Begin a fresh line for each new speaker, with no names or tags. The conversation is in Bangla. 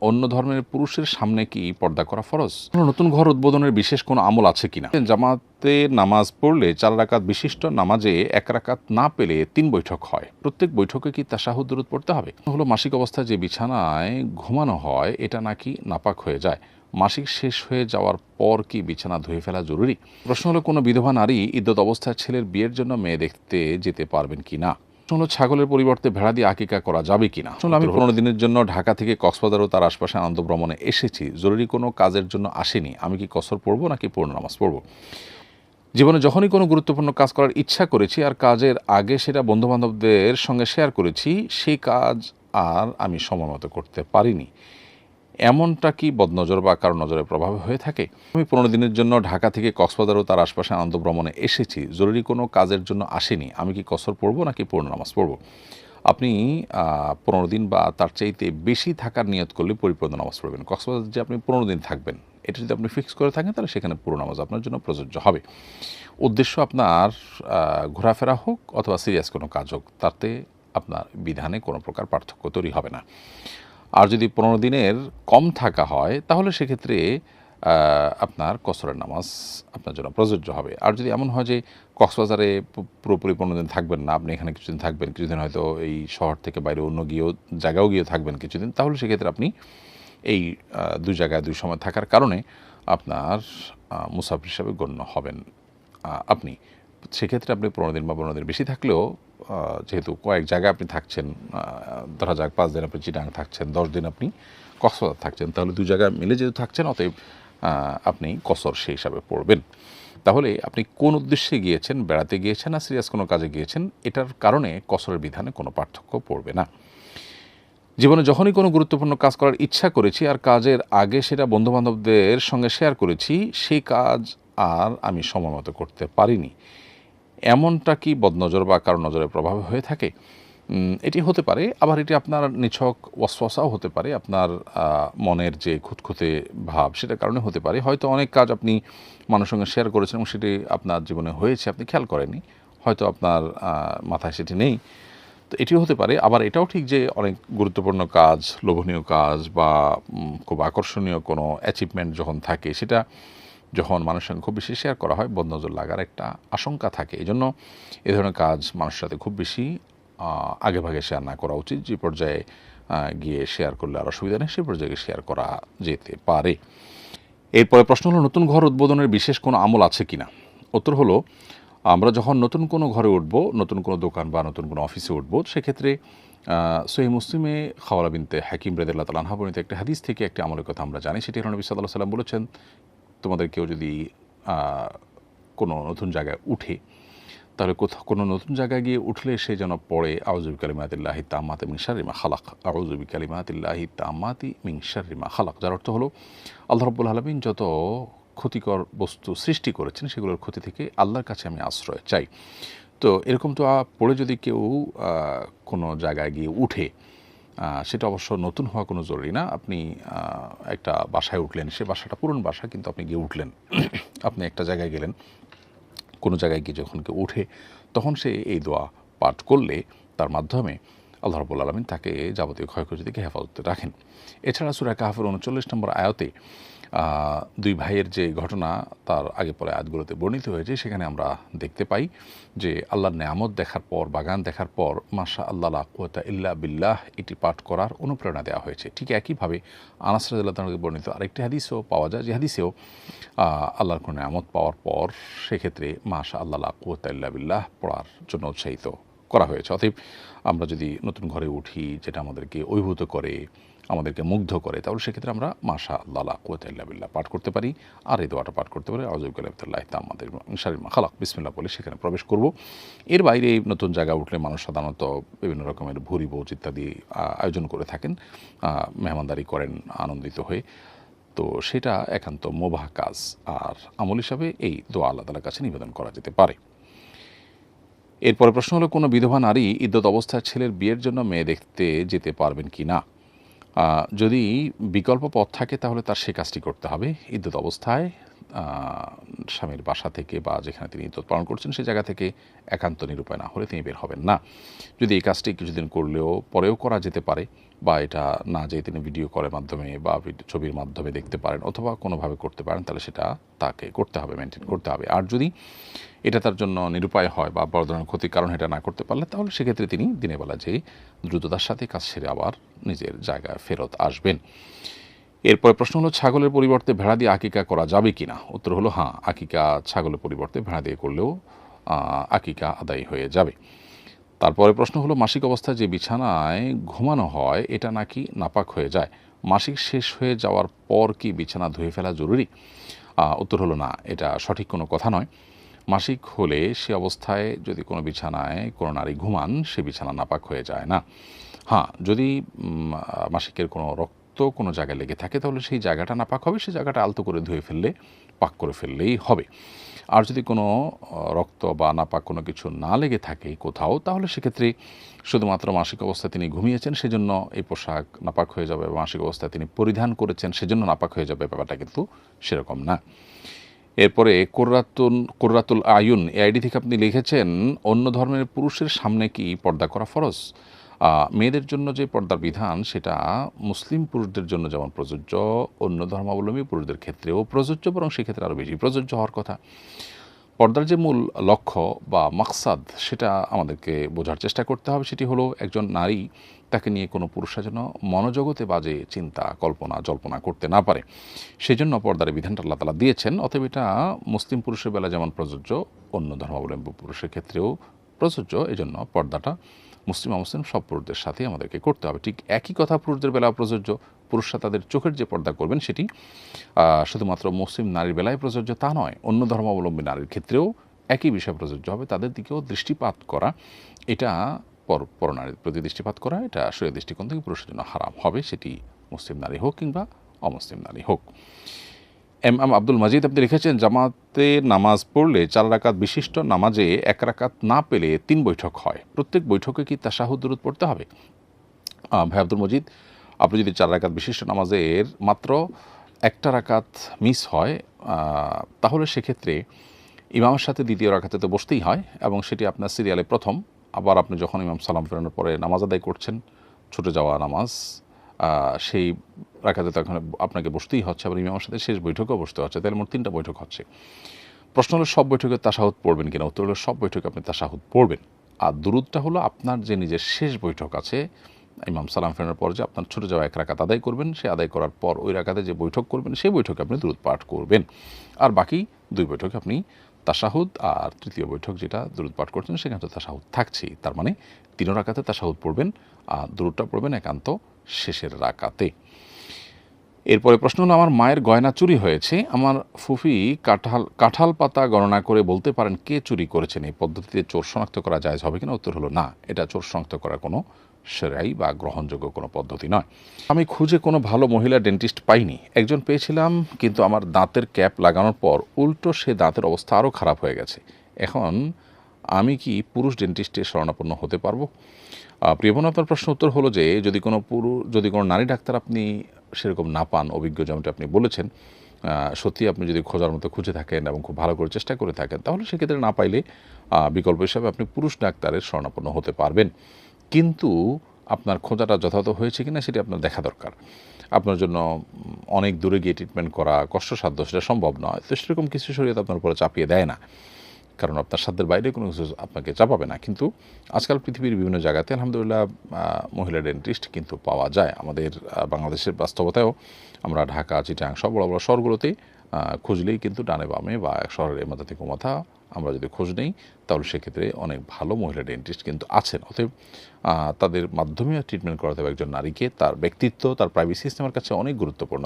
অন্য ধর্মের পুরুষের সামনে কি পর্দা করা ফরজ? নতুন ঘর উদ্বোধনের বিশেষ কোনো আমল আছে কিনা? জামাতে নামাজ পড়লে চার রাকাত বিশিষ্ট নামাজে এক রাকাত না পেলে তিন বৈঠক হয়। প্রত্যেক বৈঠকে কি তাসাহুদ দূরত পড়তে হবে? হলো মাসিক অবস্থায় যে বিছানায় ঘুমানো হয়, এটা নাকি নাপাক হয়ে যায়? মাসিক শেষ হয়ে যাওয়ার পর কি বিছানা ধুয়ে ফেলা জরুরি? প্রশ্ন হলো, কোনো বিধবা নারী ইদ্যত অবস্থায় ছেলের বিয়ের জন্য মেয়ে দেখতে যেতে পারবেন কি না হলো ছাগলের পরিবর্তে ভেড়া দিয়ে আকিকা করা যাবে কিনা? আসলে আমি পনেরো দিনের জন্য ঢাকা থেকে কক্সবাজার ও তার আশপাশে আনন্দ ভ্রমণে এসেছি। জরুরি কোনো কাজের জন্য আসেনি। আমি কি কসর পড়ব নাকি পূর্ণ নামাজ পড়ব? জীবনে যখনই কোনো গুরুত্বপূর্ণ কাজ করার ইচ্ছা করেছি আর কাজের আগে সেটা বন্ধুবান্ধবদের সঙ্গে শেয়ার করেছি সেই কাজ আর আমি সময় মতো করতে পারিনি। এমনটা কি বদনজর বা কারও নজরের প্রভাবে হয়ে থাকে? আমি পনেরো দিনের জন্য ঢাকা থেকে কক্সবাজার ও তার আশপাশে আনন্দ ভ্রমণে এসেছি। জরুরি কোনো কাজের জন্য আসেনি। আমি কি কসর পড়ব নাকি পূর্ণ নামাজ পড়ব? আপনি পনেরো দিন বা তার চাইতে বেশি থাকার নিয়ত করলে পরিপূর্ণ নামাজ পড়বেন। কক্সবাজার যে আপনি পনেরো দিন থাকবেন, এটা যদি আপনি ফিক্স করে থাকেন, তাহলে সেখানে পুরো নামাজ আপনার জন্য প্রযোজ্য হবে। উদ্দেশ্য আপনার ঘোরাফেরা হোক অথবা সিরিয়াস কোনো কাজ হোক, তাতে আপনার বিধানে কোনো প্রকার পার্থক্য তৈরি হবে না। আর যদি পনেরো দিনের কম থাকা হয়, তাহলে সেক্ষেত্রে আপনার কসরের নামাজ আপনার জন্য প্রযোজ্য হবে। আর যদি এমন হয় যে কক্সবাজারে পুরোপুরি পনেরো দিন থাকবেন না, আপনি এখানে কিছুদিন থাকবেন, কিছুদিন হয়তো এই শহর থেকে বাইরে অন্য গিয়েও জায়গাও গিয়ে থাকবেন কিছুদিন, তাহলে সেক্ষেত্রে আপনি এই দুই জায়গায় দুই সময় থাকার কারণে আপনার মুসাফির হিসাবে গণ্য হবেন আপনি। সেক্ষেত্রে আপনি পনেরো দিন বা পনেরো দিন বেশি থাকলেও যেহেতু কয়েক জায়গায় আপনি থাকছেন ধরা যাক পাঁচ দিন আপনি চিটাং থাকছেন, দশ দিন আপনি কক্সবাজার থাকছেন, তাহলে দু জায়গায় মিলে যেহেতু থাকছেন, অতএব আপনি কসর সেই হিসাবে পড়বেন। তাহলে আপনি কোন উদ্দেশ্যে গিয়েছেন, বেড়াতে গিয়েছেন না সিরিয়াস কোনো কাজে গিয়েছেন, এটার কারণে কসরের বিধানে কোনো পার্থক্য পড়বে না। জীবনে যখনই কোনো গুরুত্বপূর্ণ কাজ করার ইচ্ছা করেছি আর কাজের আগে সেটা বন্ধুবান্ধবদের সঙ্গে শেয়ার করেছি, সেই কাজ আর আমি সময় মতো করতে পারিনি। এমনটা কি বদনজর বা কারও নজরের প্রভাবে হয়ে থাকে? এটি হতে পারে, আবার এটি আপনার নিছক ওয়াসওয়াসাও হতে পারে, আপনার মনের যে খুঁতখুঁতে ভাব সেটার কারণে হতে পারে। হয়তো অনেক কাজ আপনি মানুষের সঙ্গে শেয়ার করেছেন এবং সেটি আপনার জীবনে হয়েছে, আপনি খেয়াল করেননি। হয়তো আপনার মাথায় সেটি নেই। তো এটিও হতে পারে, আবার এটাও ঠিক যে অনেক গুরুত্বপূর্ণ কাজ, লোভনীয় কাজ বা খুব আকর্ষণীয় কোনো অ্যাচিভমেন্ট যখন থাকে, সেটা যখন মানুষের সঙ্গে খুব বেশি শেয়ার করা হয় বদনজর লাগার একটা আশঙ্কা থাকে। এই জন্য এ ধরনের কাজ মানুষের সাথে খুব বেশি আহ, আগে ভাগে শেয়ার না করা উচিত। যে পর্যায়ে গিয়ে শেয়ার করলে আর অসুবিধা নেই সেই পর্যায়ে শেয়ার করা যেতে পারে। এরপরে প্রশ্ন হলো নতুন ঘর উদ্বোধনের বিশেষ কোনো আমল আছে কিনা? উত্তর হলো আমরা যখন নতুন কোনো ঘরে উঠব নতুন কোনো দোকান বা নতুন কোনো অফিসে উঠব সেক্ষেত্রে সহি মুসলিমে খাওয়ালা বিনতে হাকিম রেদুল্লাহ তালাহা বর্ণিত একটা হাদিস থেকে একটি আমলের কথা আমরা জানি। সেটি হলো নবী সাল্লাহ সাল্লাম বলেছেন তোমাদের কেউ যদি কোনো নতুন জায়গায় উঠে, তাহলে কোথাও কোনো নতুন জায়গায় গিয়ে উঠলে সে যেন পড়ে আউজুবি কালিমাতিল্লাহি তামাতে মিংসারিমা খালাক। আউজুবি কালিমাতিল্লাহি তামাতি মিংসারিমা খালাক। যার অর্থ হলো, আল্লাহ রব্বুল আলমিন যত ক্ষতিকর বস্তু সৃষ্টি করেছেন, সেগুলোর ক্ষতি থেকে আল্লাহর কাছে আমি আশ্রয় চাই। তো এরকম তো পড়ে যদি কেউ কোনো জায়গায় গিয়ে উঠে সেটা অবশ্য নতুন হওয়া কোনো জরুরি না। আপনি একটা বাসায় উঠলেন, সে বাসাটা পুরনো বাসা, কিন্তু আপনি গিয়ে উঠলেন। আপনি একটা জায়গায় গেলেন। কোনো জায়গায় গিয়ে যখন কেউ উঠে, তখন সে এই দোয়া পাঠ করলে, তার মাধ্যমে আল্লাহ রবুল আলমিন তাকে যাবতীয় ক্ষয়ক্ষতি থেকে হেফাজতে রাখেন। এছাড়া সুরা কাহাফের উনচল্লিশ নম্বর আয়তে দুই ভাইয়ের যে ঘটনা তার আগে পরে আয়াতগুলোতে বর্ণিত হয়েছে, সেখানে আমরা দেখতে পাই যে আল্লাহর নেয়ামত দেখার পর, বাগান দেখার পর মাশা আল্লাহ কুয়াতা ইল্লা বিল্লাহ এটি পাঠ করার অনুপ্রেরণা দেওয়া হয়েছে। ঠিক একইভাবে আনাস রাদিয়াল্লাহু বর্ণিত আরেকটি হাদিসও পাওয়া যায়, যে হাদিসেও আল্লাহর কোনো নেয়ামত পাওয়ার পর, সেক্ষেত্রে মাশা আল্লাহ কুয়াতা ইল্লা বিল্লাহ পড়ার জন্য উৎসাহিত করা হয়েছে। অতএব আমরা যদি নতুন ঘরে উঠি, যেটা আমাদেরকে অভিভূত করে, আমাদেরকে মুগ্ধ করে, তাহলে সেক্ষেত্রে আমরা মাশা লালা কুয়াতাল্লাহ বিল্লাহ পাঠ করতে পারি। আর এই দোয়াটা পাঠ করতে পারি কালামতুল্লাহ তা আমাদের শারীর খালাক। বিসমিল্লা বলে সেখানে প্রবেশ করব। এর বাইরে এই নতুন জায়গা উঠলে মানুষ সাধারণত বিভিন্ন রকমের ভুরি ভোজ ইত্যাদি আয়োজন করে থাকেন। মেহমানদারি করেন আনন্দিত হয়ে। তো সেটা একান্ত মোবাহ কাজ। আর আমল হিসাবে এই দোয়া আল্লাহ তালার কাছে নিবেদন করা যেতে পারে। এরপরে প্রশ্ন হলো, কোনো বিধবা নারী ইদ্যত অবস্থায় ছেলের বিয়ের জন্য মেয়ে দেখতে যেতে পারবেন কি না? যদি বিকল্প পথ থাকে তাহলে তার সে কাজটি করতে হবে। ইদ্যত অবস্থায় স্বামীর বাসা থেকে বা যেখানে তিনি ইদ্যত পালন করছেন, সেই জায়গা থেকে একান্ত নিরুপায় না হলে তিনি বের হবেন না। যদি এই কাজটি কিছুদিন করলেও পরেও করা যেতে পারে বা এটা না যেয়ে তিনি ভিডিও কলের মাধ্যমে বা ছবির মাধ্যমে দেখতে পারেন অথবা কোনোভাবে করতে পারেন, তাহলে সেটা তাকে করতে হবে মেনটেন করতে হবে। আর যদি এটা তার জন্য নিরুপায় হয় বা বড় ধরনের ক্ষতির কারণ এটা না করতে পারলে, তাহলে সেক্ষেত্রে তিনি দিনের বেলা যেই দ্রুততার সাথে কাজ সেরে আবার নিজের জায়গায় ফেরত আসবেন। এরপরে প্রশ্ন হলো, ছাগলের পরিবর্তে ভেড়া দিয়ে আকিকা করা যাবে কি না উত্তর হলো হ্যাঁ আকিকা ছাগলের পরিবর্তে ভেড়া দিয়ে করলেও আকিকা আদায় হয়ে যাবে। তারপরে প্রশ্ন হলো, মাসিক অবস্থায় যে বিছানায় ঘুমানো হয়, এটা নাকি নাপাক হয়ে যায়? মাসিক শেষ হয়ে যাওয়ার পর কি বিছানা ধুয়ে ফেলা জরুরি? উত্তর হলো, না, এটা সঠিক কোনো কথা নয়। মাসিক হলে সে অবস্থায় যদি কোনো বিছানায় কোনো নারী ঘুমান, সে বিছানা নাপাক হয়ে যায় না। হ্যাঁ যদি মাসিকের কোনো রক্ত কোনো জায়গায় লেগে থাকে, তাহলে সেই জায়গাটা নাপাক হবে, সেই জায়গাটা আলতো করে ধুয়ে ফেললে, পাক করে ফেললেই হবে। আর যদি কোনো রক্ত বা নাপাক কোনো কিছু না লেগে থাকে কোথাও, তাহলে সেক্ষেত্রে শুধুমাত্র মাসিক অবস্থায় তিনি ঘুমিয়েছেন, সেজন্য এই পোশাক নাপাক হয়ে যাবে মাসিক অবস্থায় তিনি পরিধান করেছেন, সেজন্য নাপাক হয়ে যাবে, ব্যাপারটা কিন্তু সেরকম না। এরপরে কোর্রাতুন, কোর্রাতুল আয়ুন এই আইডি থেকে আপনি লিখেছেন, অন্য ধর্মের পুরুষের সামনে কি পর্দা করা ফরজ? মেয়েদের জন্য যে পর্দার বিধান, সেটা মুসলিম পুরুষদের জন্য যেমন প্রযোজ্য, অন্য ধর্মাবলম্বী পুরুষদের ক্ষেত্রেও প্রযোজ্য, বরং সেক্ষেত্রে আরও বেশি প্রযোজ্য হওয়ার কথা। পর্দার যে মূল লক্ষ্য বা মাকসাদ, সেটা আমাদেরকে বোঝার চেষ্টা করতে হবে। সেটি হলো একজন নারী তাকে নিয়ে কোনো পুরুষরা যেন মনোজগতে বাজে চিন্তা, কল্পনা, জল্পনা করতে না পারে। সেজন্য পর্দার বিধানটা আল্লাহ তালা দিয়েছেন। অতএব এটা মুসলিম পুরুষের বেলা যেমন প্রযোজ্য, অন্য ধর্মাবলম্বী পুরুষের ক্ষেত্রেও প্রযোজ্য, এজন্য পর্দাটা মুসলিম মুসলিম সব পুরুষদের সাথে আমাদেরকে করতে হবে। ঠিক একই কথা পুরুষদের বেলা প্রযোজ্য, পুরুষরা তাদের চোখের যে পর্দা করবেন সেটি শুধুমাত্র মুসলিম নারীর বেলায় প্রযোজ্য তা নয়, অন্য ধর্মাবলম্বী নারীর ক্ষেত্রেও একই বিষয় প্রযোজ্য হবে। তাদের দিকেও দৃষ্টিপাত করা, এটা পর, পরনারীর প্রতি দৃষ্টিপাত করা, এটা শরীর দৃষ্টিকোণ থেকে পুরুষের জন্য হারাম হবে, সেটি মুসলিম নারী হোক কিংবা অমুসলিম নারী হোক। এম এম আব্দুল মাজিদ, আপনি লিখেছেন, জামাতে নামাজ পড়লে চার রাকাত বিশিষ্ট নামাজে এক রাকাত না পেলে তিন বৈঠক হয়। প্রত্যেক বৈঠকে কি তাশাহুদ দূরত পড়তে হবে? ভাই আব্দুল মজিদ, আপনি যদি চার রাকাত বিশিষ্ট নামাজের মাত্র একটা রাকাত মিস হয় তাহলে সেক্ষেত্রে ইমামের সাথে দ্বিতীয় রাকাতে তো বসতেই হয় এবং সেটি আপনার সিরিয়ালে প্রথম। আবার আপনি যখন ইমাম সালাম ফেরানোর পরে নামাজ আদায় করছেন, ছুটে যাওয়া নামাজ সেই রাখাতে তখন আপনাকে বসতেই হচ্ছে, আবার ইমামের সাথে শেষ বৈঠকও বসতে হচ্ছে। তাহলে মোট তিনটা বৈঠক হচ্ছে। প্রশ্ন হলো, সব বৈঠকে তাসাহুদ পড়বেন কিনা? উত্তর হলো, সব বৈঠকে আপনি তাসাহুদ পড়বেন। আর দুরুদটা হলো, আপনার যে নিজের শেষ বৈঠক আছে, ইমাম সালাম ফেরানোর পর যে আপনার ছুটে যাওয়া এক রাকাত আদায় করবেন, সে আদায় করার পর ওই রাকাতে যে বৈঠক করবেন, সেই বৈঠকে আপনি দুরুদ পাঠ করবেন। আর বাকি দুই বৈঠকে আপনি তাসাহুদ আর তৃতীয় বৈঠক যেটা দুরুদ পাঠ করছেন, সেখানে তো তাসাহুদ থাকছেই। তার মানে তিন রাকাতে তাসাহুদ পড়বেন, আর দুরুদটা পড়বেন একান্ত শেষের রাকাতে। এরপরে প্রশ্ন হলো, আমার মায়ের গয়না চুরি হয়েছে। আমার ফুফি কাঁঠাল কাঁঠাল পাতা গণনা করে বলতে পারেন কে চুরি করেছেন। এই পদ্ধতিতে চোর শনাক্ত করা যায় হবে কিনা? উত্তর হলো, না, এটা চোর শনাক্ত করার কোনো সেরাই বা গ্রহণযোগ্য কোনো পদ্ধতি নয়। আমি খুঁজে কোনো ভালো মহিলা ডেন্টিস্ট পাইনি। একজন পেয়েছিলাম, কিন্তু আমার দাঁতের ক্যাপ লাগানোর পর উল্টো সে দাঁতের অবস্থা আরও খারাপ হয়ে গেছে। এখন আমি কি পুরুষ ডেন্টিস্টের শরণাপন্ন হতে পারব? আহ, প্রিয় বোন আপনার প্রশ্ন উত্তর হলো যে যদি কোনো পুরুষ যদি কোনো নারী ডাক্তার আপনি সেরকম না পান অভিজ্ঞ যেমনটি আপনি বলেছেন সত্যি আপনি যদি খোঁজার মতো খুঁজে থাকেন এবং খুব ভালো করে চেষ্টা করে থাকেন তাহলে সেক্ষেত্রে না পাইলে বিকল্প হিসাবে আপনি পুরুষ ডাক্তারের শরণাপন্ন হতে পারবেন। কিন্তু আপনার খোঁজাটা যথাযথ হয়েছে কিনা সেটি আপনার দেখা দরকার। আপনার জন্য অনেক দূরে গিয়ে ট্রিটমেন্ট করা কষ্টসাধ্য সেটা সম্ভব নয়। তো সেরকম কিছু শরীয়ত আপনার উপরে চাপিয়ে দেয় না। কারণ আপনার সাধ্যের বাইরে কোনো কিছু আপনাকে চাপাবে না। কিন্তু আজকাল পৃথিবীর বিভিন্ন জায়গাতে আলহামদুলিল্লাহ মহিলা ডেন্টিস্ট কিন্তু পাওয়া যায়। আমাদের বাংলাদেশের বাস্তবতায়ও আমরা ঢাকা, চিটাং সব বড় বড় শহরগুলোতে খুঁজলেই কিন্তু ডানে বামে বা এক শহরের মাথা থেকে মাথা আমরা যদি খোঁজ নেই, তাহলে সেক্ষেত্রে অনেক ভালো মহিলা ডেন্টিস্ট কিন্তু আছেন। অতএব তাদের মাধ্যমে ট্রিটমেন্ট করাতে হবে একজন নারীকে। তার ব্যক্তিত্ব, তার প্রাইভেসি সিস্টেমের কাছে অনেক গুরুত্বপূর্ণ।